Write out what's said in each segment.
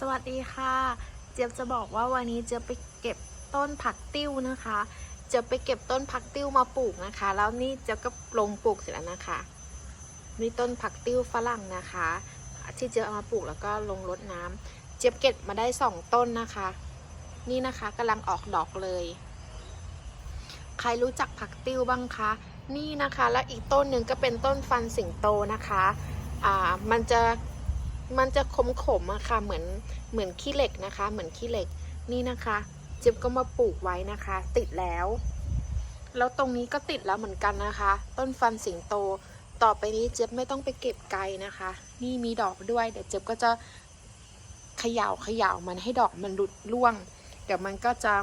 สวัสดีค่ะ เจี๊ยบจะบอกว่าวันนี้เจี๊ยบไปเก็บต้นผักติ้วนะคะ เจี๊ยบไปเก็บต้นผักติ้วมาปลูกนะคะ แล้วนี่เจี๊ยบก็ลงปลูกเสร็จแล้วนะคะนี่ต้นผักติ้วฝรั่งนะคะ ที่เจี๊ยบเอามาปลูกแล้วก็ลงรดน้ำเจี๊ยบเก็บมาได้สองต้นนะคะ นี่นะคะกำลังออกดอกเลย ใครรู้จักผักติ้วบ้างคะ นี่นะคะ แล้วอีกต้นหนึ่งก็เป็นต้นฟันสิงโตนะคะ อ่า มันจะ มันจะขมขมอะค่ะเหมือนเหมือนขี้เหล็กนะคะ เหมือนขี้เหล็กนี่นะคะเจี๊บก็มาปลูกไว้นะคะ ติดแล้ว แล้วตรงนี้ก็ติดแล้วเหมือนกันนะคะ ต้นฟันสิงโต ต่อไปนี้เจี๊บไม่ต้องไปเก็บไกลนะคะ นี่มีดอกด้วยเดี๋ยวเจี๊บก็จะเขย่าเขย่ามันให้ดอกมันหลุดร่วง เดี๋ยวมันก็จะ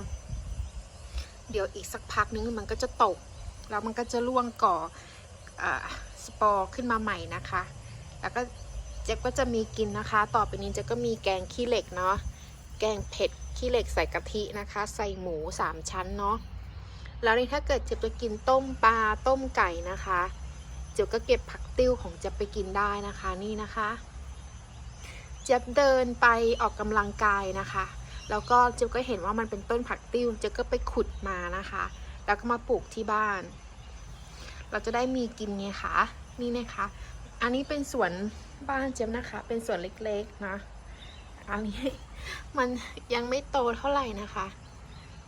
เดี๋ยวอีกสักพักนึงมันก็จะตก แล้วมันก็จะร่วงก่ออาสปอร์ขึ้นมาใหม่นะคะ แล้วก็ เจ๊ก็จะมีกินนะคะ ต่อไปนี้เจ๊ก็มีแกงขี้เหล็กเนาะ แกงเผ็ดขี้เหล็กใส่กะทินะคะ ใส่หมูสามชั้นเนาะ แล้วนี่ถ้าเกิดเจ๊บจะกินต้มปลาต้มไก่นะคะ เจ๊ก็เก็บผักติ้วของเจ๊ไปกินได้นะคะนี่นะคะ เจ๊เดินไปออกกำลังกายนะคะ แล้วก็เจ๊ก็เห็นว่ามันเป็นต้นผักติ้ว เจ๊ก็ไปขุดมานะคะ แล้วก็มาปลูกที่บ้าน เราจะได้มีกินไงคะ นี่นะคะ อันนี้เป็นสวนบ้านเจ๊ยบนะคะ เป็นสวนเล็กๆนะอันนี้มันยังไม่โตเท่าไหร่นะคะ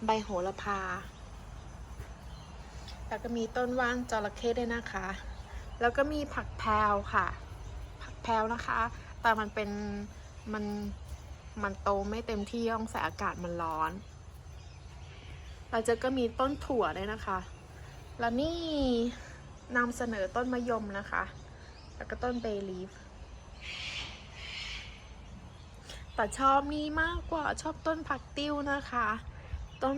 ใบโหระพา แล้วก็มีต้นว่านจระเข้ด้วยนะคะ แล้วก็มีผักแพรวค่ะ ผักแพรวนะคะ แต่มันเป็นมันมันโตไม่เต็มที่องศาอากาศมันร้อน เราจะก็มีต้นถั่วด้วยนะคะ แล้วนี่นำเสนอต้นมะยมนะคะ แล้วก็ต้นเบลีฟแต่ชอบนี่มากกว่าชอบต้นผักติ้วนะคะ ต้น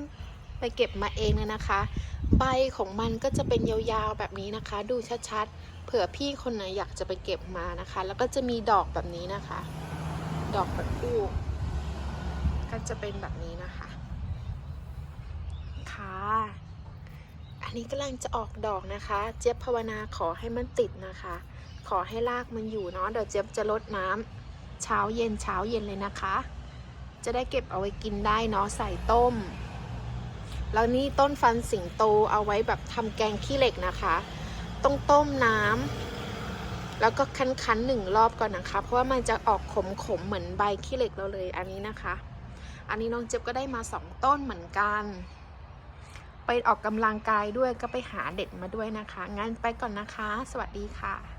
ไปเก็บมาเองเลยนะคะ ใบของมันก็จะเป็นยาวๆแบบนี้นะคะ ดูชัดๆ เผื่อพี่คนไหนอยากจะไปเก็บมานะคะ แล้วก็จะมีดอกแบบนี้นะคะ ดอกแบบอู้ก็จะเป็นแบบนี้นะคะ ค่ะ อันนี้กำลังจะออกดอกนะคะ เจี๊ยบภาวนาขอให้มันติดนะคะ ขอให้รากมันอยู่เนาะเดี๋ยวเจี๊ยบจะลดน้ำเช้าเย็นเช้าเย็นเลยนะคะ จะได้เก็บเอาไว้กินได้เนาะใส่ต้ม แล้วนี่ต้นฟันสิงโตเอาไว้แบบทำแกงขี้เหล็กนะคะ ต้องต้มน้ำแล้วก็คั้นๆหนึ่งรอบก่อนนะคะ เพราะว่ามันจะออกขมๆเหมือนใบขี้เหล็กเราเลยอันนี้นะคะ อันนี้น้องเจี๊ยบก็ได้มาสองต้นเหมือนกัน ไปออกกำลังกายด้วยก็ไปหาเด็ดมาด้วยนะคะ งั้นไปก่อนนะคะ สวัสดีค่ะ